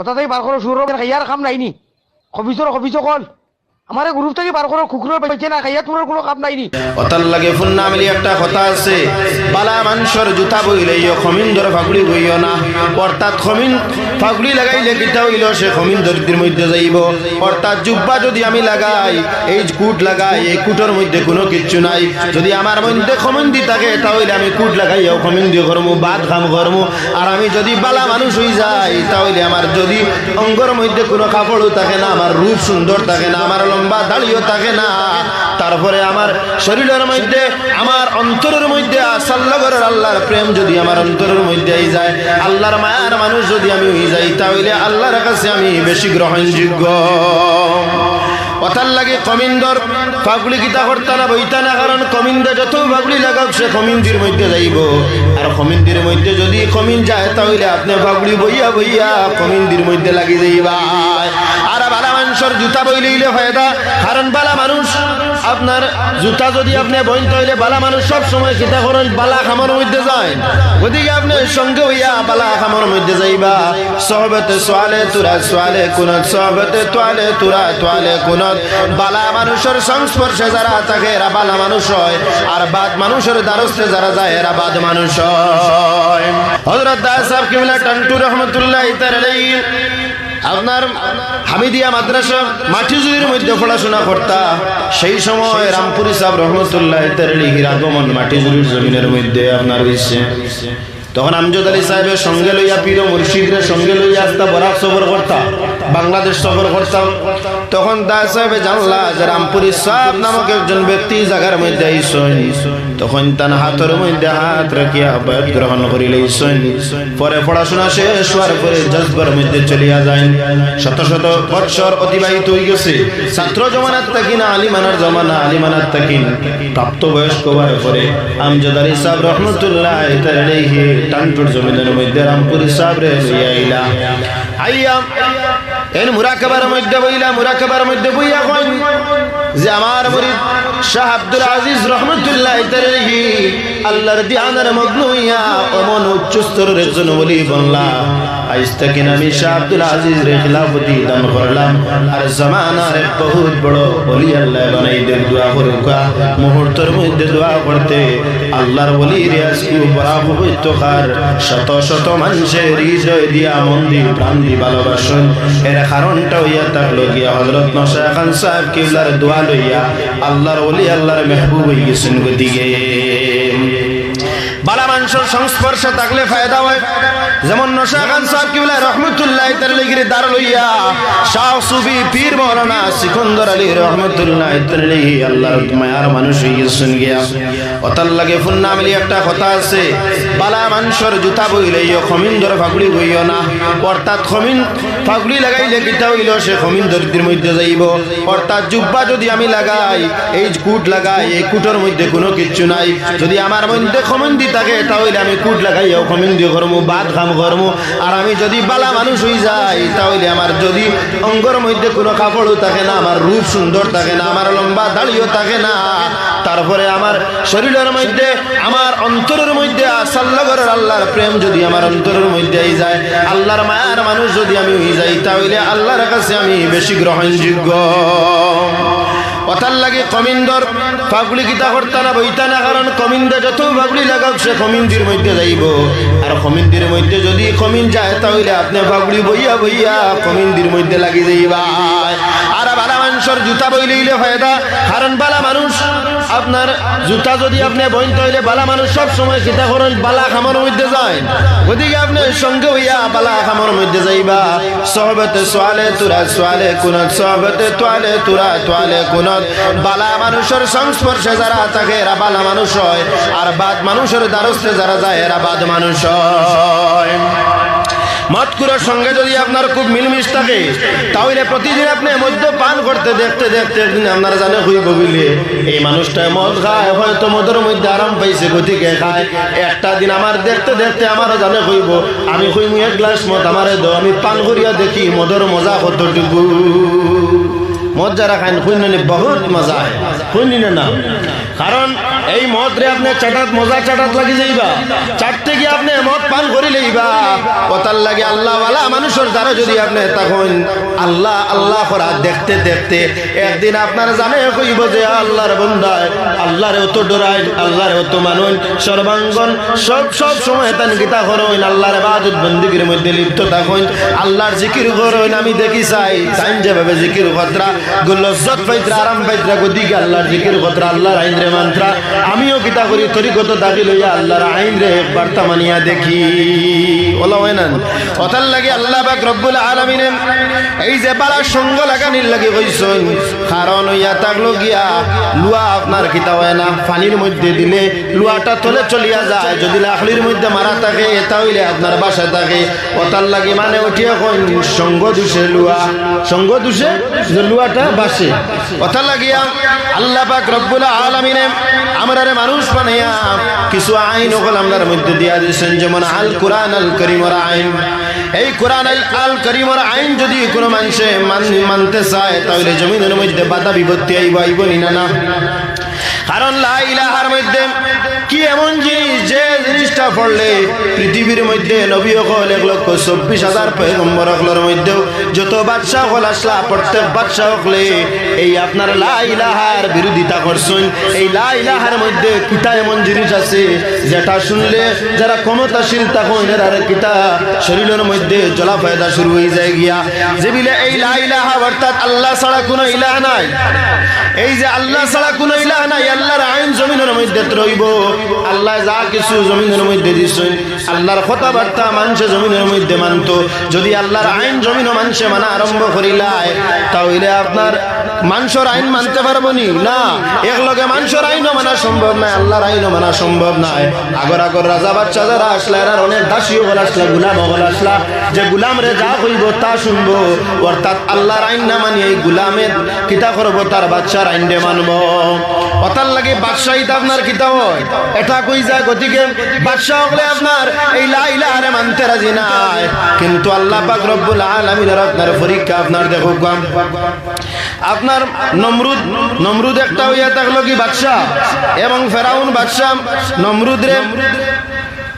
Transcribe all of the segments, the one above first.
কথা তাই বার করো সুর খাইয়ার কাম নাইনি। কবিচর কবিচ কল। আমার গ্রুপ থেকে বার করো কুকুর পাইছে না খাইয়া তোমার কোনো কাম নাইনি। অতাল লাগে ফুন্না মিলি একটা কথা আছে। বালা মানুষের জুতা বইলে খমিন ধরে ফাগুলি বইও না। অর্থাৎ খমিন ফাগুলি লাগাইলে কিতা হইল, সে খমিন দরিদ্রের মধ্যে যাইব। অর্থাৎ জুব্বা যদি আমি লাগাই, এই কুট লাগাই, এই কুটোর মধ্যে কোনো কিচ্ছু নাই। যদি আমার মধ্যে খমিন্দি থাকে, তাহলে আমি কুট লাগাইও খমিন্দি করমু বাদ খাম করমু আর আমি যদি বালা মানুষ হয়ে যাই, তাহলে আমার যদি অঙ্গর মধ্যে কোনো কাপড়ও থাকে না, আমার রূপ সুন্দর থাকে না, আমার লম্বা দাড়িও থাকে না, তারপরে আমার শরীরের মধ্যে, আমার অন্তরের মধ্যে আসাল্লাগরের আল্লাহর প্রেম যদি আমার অন্তরের মধ্যে যায়, আল্লাহর মায়ার মানুষ যদি আমি হয়ে যাই তাহলে আল্লাহর কাছে আমি বেশি গ্রহণযোগ্য। কথার লাগে কমিন্দর ফাগুলি গীতা করতা না, বইতা না, কারণ কমিন্দে যত ফাগুলি লাগাক, সে কমিন্দির মধ্যে যাইব। আর কমিন্দির মধ্যে যদি কমিন যায়, তাহলে আপনি ফাগুলি বইয়া বইয়া কমিন্দির মধ্যে লাগি যাইবা আর বালা মানুষের জুতা বইলেইলে ফায়দা, কারণ বালা মানুষ আপনার জুতা যদি আপনি বইন তাহলে বালা মানুষ সব সময় কিতা করেন, বালা খামার মধ্যে যায়। ওদিকে আপনি সঙ্গে হইয়া বালা খামার মধ্যে যাইবা। সহবতে সোয়ালে তুরা সোয়ালে কুনত, সহবতে তোয়ালে তুরা তোয়ালে কুনত। বালা মানুষের সংস্পর্শে যারা থাকে, এরা বালা মানুষ হয়। আর বাদ মানুষের দ্বারস্থে যারা যায়, এরা বাদ মানুষ হয়। হজরত দাস সাহেব কিবলা টন্টু রহমতুল্লাহ আলাইহি আপনার হামিদিয়া মাদ্রাসা মাটিজুরির মধ্যে পড়াশোনা করতা, সেই সময় রামপুরি সাহেব রহমতুল্লাহ লিখির আগমন মাটিজুরির জমিনের মধ্যে আপনার হয়েছে তখন আমজদ আলী সাহেবের সঙ্গে লইয়া পীর মুর্শিদের সঙ্গে লইয়া আসতা বরাক সফর করতাম বাংলাদেশ সফর করতাম। তখন দাস সাহেবে জানলা যে রামপুরি সাহেব নামক একজন ব্যক্তি জাগার মধ্যে আইসন তখন তার হাতের মধ্যে হাত রাখিয়া আবাদ গ্রহণ করিলেইছেন পরে পড়াশোনা শেষ হওয়ার পরে জজবার মধ্যে চলিয়া যায় শত শত বৎসর অতিবাহিত হয়ে গেছে। ছাত্র জমানার তাকিন, আলিমানার জমানা, আলিমানার তাকিন। প্রাপ্ত বয়স্ক হওয়ার পরে আমজদ আলী সাহেব রহমতুল্লাহ তালাইহি টানটুর জমিনের মধ্যে রামপুরি সাহেব রে লইয়া আইলা। আইয়া, এন মুরাকাবার মধ্যে বইলা, মুরাকাবার মধ্যে বইয়া কই যে আমার মুরিদ শাহ আব্দুল আজিজ রহমতুল্লাহ তালাইহি আল্লাহর দিয়ানের মগ্ন হইয়া অমন উচ্চ স্তরের একজন বলি বললা আজ থেকে আমি শাহ আব্দুল আজিজ রে খিলাফতি দান করলাম। আর জামানার বহুত বড় বলি আল্লাহ বানাই দে দোয়া করুকা। মুহূর্তের মধ্যে দোয়া করতে আল্লাহর বলি রিয়াজকু বরাব হইতো কার শত শত মানুষের হৃদয় দিয়া মন্দির প্রাণ দি ভালোবাসন। এর কারণটা হইয়া থাকল গিয়া হজরত নশা খান সাহেব কিবলার দোয়া লইয়া আল্লাহর বলি আল্লাহর মেহবুব হয়ে গেছেন গদিকে। মানুষের সংস্পর্শে থাকলে ফায়দা হয়। যেমন নশা খান সাহেব রহমতুল্লাহ তার লেগিরে দাঁড় লইয়া শাহ সুবি পীর মৌলানা সিকন্দর আলী রহমতুল্লাহ তার লেগি আল্লাহর মায়ার মানুষ হয়ে গেছেন গিয়া। অতার লাগে ফুন্না মিলি একটা কথা আছে, বালা মানুষের জুতা বইলেইও খমিন্দর ফাগুলি বইও না। অর্থাৎ খমিন ফাগুলি লাগাইলে কিতা হইল, সে খমিন দরিদ্রের মধ্যে যাইব। অর্থাৎ জুব্বা যদি আমি লাগাই, এই কুট লাগাই, এই কুটোর মধ্যে কোনো কিচ্ছু নাই। যদি আমার মধ্যে খমিন্দি থাকে তাহলে আমি কুট লাগাইও খমিন্দি করমু বাদ খাম করমু আর আমি যদি বালা মানুষ হয়ে যাই, তাহলে আমার যদি অঙ্গর মধ্যে কোনো কাপড়ও থাকে না, আমার রূপ সুন্দর থাকে না, আমার লম্বা দাড়িও থাকে না, তারপরে আমার শরীরের মধ্যে, আমার অন্তরের মধ্যে আসাল্লাগরের আল্লাহর প্রেম যদি আমার অন্তরের মধ্যে এই যায়, আল্লাহর মায়ার মানুষ যদি আমি হয়ে যাই, তাহলে আল্লাহর কাছে আমি বেশি গ্রহণযোগ্য। কথার লাগে কমিন্দর ফাগুলি না, বইতা না, কারণ কমিন্দে যত ফাগুলি লাগাক সে কমিন্দির মধ্যে যাইব। আর কমিন্দির মধ্যে যদি কমিন যায়, তাহলে আপনি ফাগুলি বইয়া বইয়া কমিন্দির মধ্যে লাগি যাইবা আর বালা মানুষের জুতা ফায়দা কারণ বালা মানুষ, আপনার জুতা যদি আপনি বইন তাহলে বালা মানুষ সব সময় কিতা করেন, বালা খামার মধ্যে যায়। আপনি সঙ্গে হইয়া বালা খামার মধ্যে যাইবা। সহবতে সোয়ালে তুরা, সোয়ালে সহবতে তোয়ালে তুরা, তোয়ালে বালা মানুষের সংস্পর্শে যারা থাকে, এরা বালা মানুষ হয়। আর বাদ মানুষের দ্বারস্থে যারা যায়, এরা বাদ মানুষ হয়। মতকুরের সঙ্গে যদি আপনার খুব মিলমিশ থাকে, তাহলে প্রতিদিন আপনি মদ্য পান করতে, দেখতে দেখতে একদিন আপনারা জানে হইব বুঝলে। এই মানুষটা মদ খায়, হয়তো মদের মধ্যে আরাম পাইছে গতিকে খায়। একটা দিন আমার দেখতে দেখতে আমারও জানে হইব, আমি হইমু এক গ্লাস মদ আমারে দো আমি পান করিয়া দেখি মদের মজা কতটুকু। মদ যারা খান শুনলে বহুত মজা হয় শুনলি না। কারণ এই মদ রে আপনি চাটাত, মজা চাটাত লাগি যাইবা। চাটতে গিয়ে আপনি মদ পান লাগে আল্লাহ ওয়ালা মানুষের দ্বারা যদি আপনি তখন আল্লাহ আল্লাহ করা দেখতে দেখতে একদিন আপনার জানে কইব যে আল্লাহর মানুন সর্বাঙ্গন সব সব সময় তান গীতা করইন আল্লাহর বন্দিগির মধ্যে লিপ্ত থাকুন আল্লাহর জিকির করইন আমি দেখি চাই চাইন যেভাবে জিকির খতরা গুল্লজ্জত পাইত্রা, আরাম পাইত্রা, গদিকে আল্লাহর জিকির খতরা আল্লাহর আইন রে আমিও গীতা করি, তরিকত দাবি লইয়া আল্লাহর আইন রে বার্তা মানিয়া দেখি। ওলা হয় না কথার লাগে আল্লাহ পাক রব্বুল আলামিনে এই যে বাড়া সঙ্গ লাগানির লাগে কইছন, কারণ ইয়া থাকল গিয়া লুয়া আপনার খিতা হয় না। পানির মধ্যে দিলে লুয়াটা তলে চলিয়া যায়। যদি লাখলির মধ্যে মারা থাকে এটা হইলে আপনার বাসায় থাকে। কথার লাগে মানে উঠিয়ে কইন, সঙ্গ দুষে লুয়া। সঙ্গ দুষে লুয়াটা বাসে। কথা লাগিয়া আল্লাহ পাক রব্বুল আলামিনে আমরা মানুষ বানাইয়া কিছু আইন ওগুলো আমরার মধ্যে দিয়া দিয়েছেন যেমন আল কোরআন আল করিমর আইন, এই কোরআন আল করিমর আইন যদি কোনো মানুষে মান- মানতে চায়, তাহলে জমিনের মধ্যে বাধা বিপত্তি আইব আইব না কারণ লাইলাহার মধ্যে পড়লে পৃথিবীর মধ্যে নবী হল এক লক্ষ চব্বিশ হাজার পয়গম্বর হকলের মধ্যেও যত বাদশাহ হল আসলা, প্রত্যেক বাদশাহ হকলে এই আপনার লা ইলাহার বিরোধিতা করছেন। এই লা ইলাহার মধ্যে কিতা এমন জিনিস আছে। যেটা শুনলে যারা ক্ষমতাশীল তখন এরা কিতা। শরীরের মধ্যে জলা ফায়দা শুরু হয়ে যায় গিয়া। যে বিলে এই লা ইলাহা অর্থাৎ আল্লাহ ছাড়া কোনো ইলাহ নাই। এই যে আল্লাহ ছাড়া কোনো ইলাহ নাই, আল্লাহর আইন জমিনের মধ্যে রইব আল্লাহ যা কিছু জমিনের মধ্যে দিছেন আল্লাহর কথাবার্তা মানুষে জমিনের মধ্যে মানত। যদি আল্লাহর আইন জমিন মানুষে মানা আরম্ভ করিলায়, তাহলে আপনার মানুষের আইন মানতে পারব নি? না, একলগে মানুষের আইনও মানা সম্ভব নাই আল্লাহর আইনও মানা সম্ভব নাই আগর আগর রাজা বাচ্চা যারা আসলে, এরা অনেক দাসীও বল আসলা, গুলাম বল আসলা, যে গুলাম রে যা হইব তা শুনব। অর্থাৎ আল্লাহর আইন না মানি এই গুলামের কিতা করব, তার বাচ্চার আইন রে মানবো। অতার লাগে বাদশাহিত আপনার কিতা হয়? এটা কই যায়? গতিকে বাদশাহ হলে আপনার এই লাইলা আরে মানতে রাজি নাই। কিন্তু আল্লাহ পাক রব্বুল আলামিনের আপনার পরীক্ষা আপনার দেখো আপনার নমরুদ নমরুদ একটা হইয়া থাকল কি বাদশাহ? এবং ফেরাউন বাদশাহ নমরুদ রে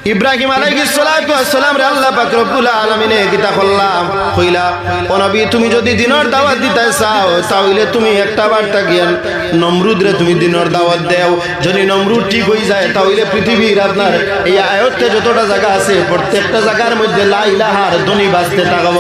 ইব্রাহিম আলাইহিস সালাতু ওয়াসসালাম রে আল্লাহ তুমি যদি চাও তুমি তুমি দেও। যদি ঠিক যায় আপনার এই আয়ত্তে যতটা জায়গা আছে, প্রত্যেকটা জায়গার মধ্যে লা ইলাহার ধ্বনি বাজতে থাকব।